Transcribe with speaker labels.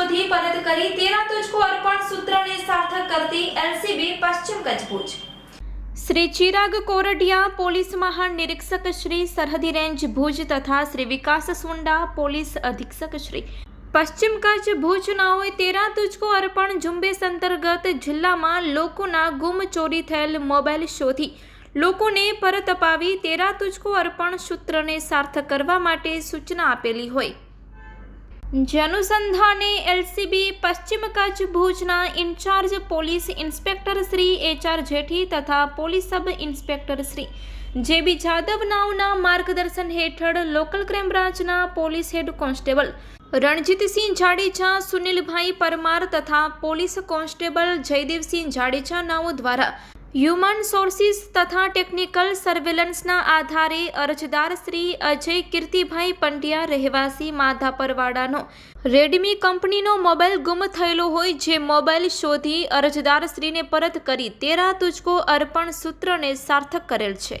Speaker 1: શોધી પરત કરી તેરા તુજકો અર્પણ સૂત્રને સાર્થક કરતી એલસીબી પશ્ચિમ કચ્છ ભુજ. શ્રી ચિરાગ કોરડિયા પોલીસ મહાનિરીક્ષક શ્રી સરહદી રેન્જ ભુજ તથા શ્રી વિકાસ સુંડા પોલીસ અધિક્ષક શ્રી પશ્ચિમ કચ્છ ભુજનાઓએ તેરા તુજકો અર્પણ ઝુંબેશ અંતર્ગત જિલ્લામાં લોકોના ગુમ ચોરી થયેલ મોબાઈલ શોધી લોકોને પરત અપાવી તેરા તુજકો અર્પણ સૂત્રને સાર્થક કરવા માટે સૂચના આપેલી હોય. જે અનુસંધાને એલસીબી પશ્ચિમ કચ્છ ભુજના in-charge police inspector Shri HR Jethi તથા પોલીસ સબ ઇન્સ્પેક્ટર શ્રી જે બી જાદવ નાવના માર્ગદર્શન હેઠળ લોકલ ક્રાઇમ બ્રાન્ચના police head constable Ranjitsinh Jadeja, Sunilbhai Parmar તથા પોલીસ કોન્સ્ટેબલ જયદેવસિંહ જાડેજા નાઓ દ્વારા હ્યુમન સોર્સિસ તથા ટેકનિકલ સર્વેલન્સના આધારે અરજદાર શ્રી અજય કીર્તિભાઈ પંડ્યા રહેવાસી માધાપરવાડાનો. રેડમી કંપનીનો મોબાઈલ ગુમ થયેલો હોય જે મોબાઈલ શોધી અરજદાર શ્રીને પરત કરી તેરા તુજકો અર્પણ સૂત્રને સાર્થક કરેલ છે.